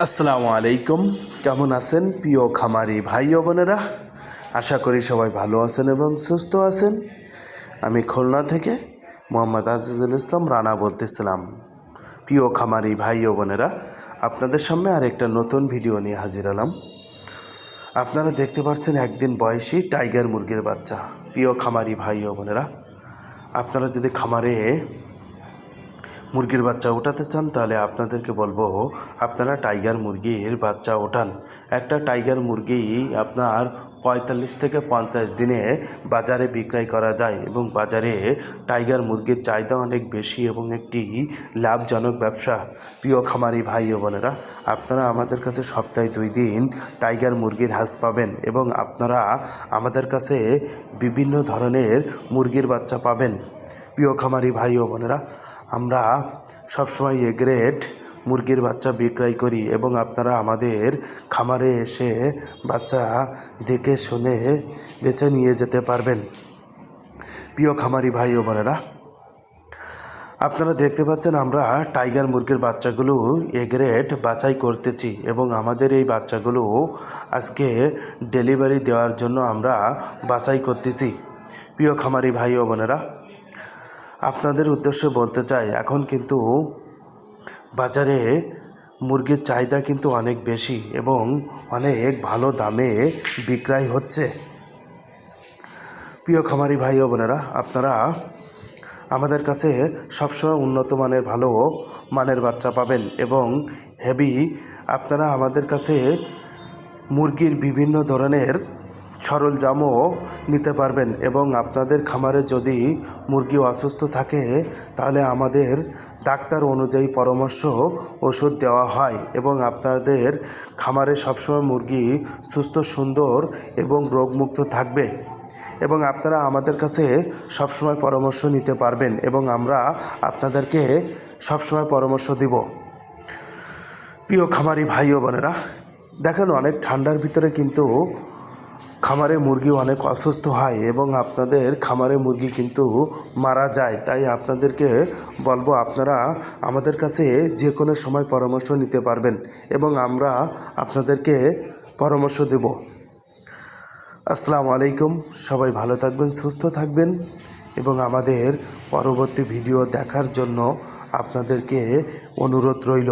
আসসালামু আলাইকুম। কেমন আছেন প্রিয় খামারি ভাই ও বোনেরা? আশা করি সবাই ভালো আছেন এবং সুস্থ আছেন। আমি খুলনা থেকে মোহাম্মদ আজিজুল ইসলাম রানা বলতেছিলাম। প্রিয় খামারি ভাই ও বোনেরা, আপনাদের সামনে আর একটা নতুন ভিডিও নিয়ে হাজির হলাম। আপনারা দেখতে পাচ্ছেন একদিন বয়সী টাইগার মুরগির বাচ্চা। প্রিয় খামারি ভাই ও বোনেরা, আপনারা যদি খামারে মুরগির বাচ্চা ওঠাতে চান, তাহলে আপনাদেরকে বলব, আপনারা টাইগার মুরগির বাচ্চা ওঠান। একটা টাইগার মুরগি আপনার পঁয়তাল্লিশ থেকে পঞ্চাশ দিনে বাজারে বিক্রয় করা যায় এবং বাজারে টাইগার মুরগির চাহিদা অনেক বেশি এবং একটি লাভজনক ব্যবসা। প্রিয় খামারি ভাই ও বোনেরা, আপনারা আমাদের কাছে সপ্তাহে দুই দিন টাইগার মুরগির হাঁস পাবেন এবং আপনারা আমাদের কাছে বিভিন্ন ধরনের মুরগির বাচ্চা পাবেন। প্রিয় খামারি ভাই ও বোনেরা, আমরা সবসময় এ গ্রেড মুরগির বাচ্চা বিক্রয় করি এবং আপনারা আমাদের খামারে এসে বাচ্চা দেখে শুনে বেছে নিয়ে যেতে পারবেন। প্রিয় খামারি ভাই ও বোনেরা, আপনারা দেখতে পাচ্ছেন আমরা টাইগার মুরগির বাচ্চাগুলো এ গ্রেড বাছাই করতেছি এবং আমাদের এই বাচ্চাগুলো আজকে ডেলিভারি দেওয়ার জন্য আমরা বাছাই করতেছি। প্রিয় খামারি ভাই ও বোনেরা আপনাদের উদ্দেশ্যে বলতে চাই, এখন কিন্তু বাজারে মুরগির চাহিদা কিন্তু অনেক বেশি এবং অনেক ভালো দামে বিক্রয় হচ্ছে। প্রিয় খামারি ভাই ও বোনেরা, আপনারা আমাদের কাছে সবসময় উন্নত মানের ভালো মানের বাচ্চা পাবেন এবং হেভি আপনারা আমাদের কাছে মুরগির বিভিন্ন ধরনের সরঞ্জামও নিতে পারবেন এবং আপনাদের খামারে যদি মুরগি অসুস্থ থাকে, তাহলে আমাদের ডাক্তার অনুযায়ী পরামর্শ ওষুধ দেওয়া হয় এবং আপনাদের খামারে সবসময় মুরগি সুস্থ, সুন্দর এবং রোগমুক্ত থাকবে এবং আপনারা আমাদের কাছে সবসময় পরামর্শ নিতে পারবেন এবং আমরা আপনাদেরকে সবসময় পরামর্শ দিব। প্রিয় খামারি ভাই ও বোনেরা, দেখেন অনেক ঠান্ডার ভিতরে কিন্তু খামারে মুরগি অনেক অসুস্থ হয় এবং আপনাদের খামারে মুরগি কিন্তু মারা যায়। তাই আপনাদেরকে বলব আপনারা আমাদের কাছে যে কোনো সময় পরামর্শ নিতে পারবেন এবং আমরা আপনাদেরকে পরামর্শ দেব। আসসালামু আলাইকুম, সবাই ভালো থাকবেন, সুস্থ থাকবেন এবং আমাদের পরবর্তী ভিডিও দেখার জন্য আপনাদেরকে অনুরোধ রইল।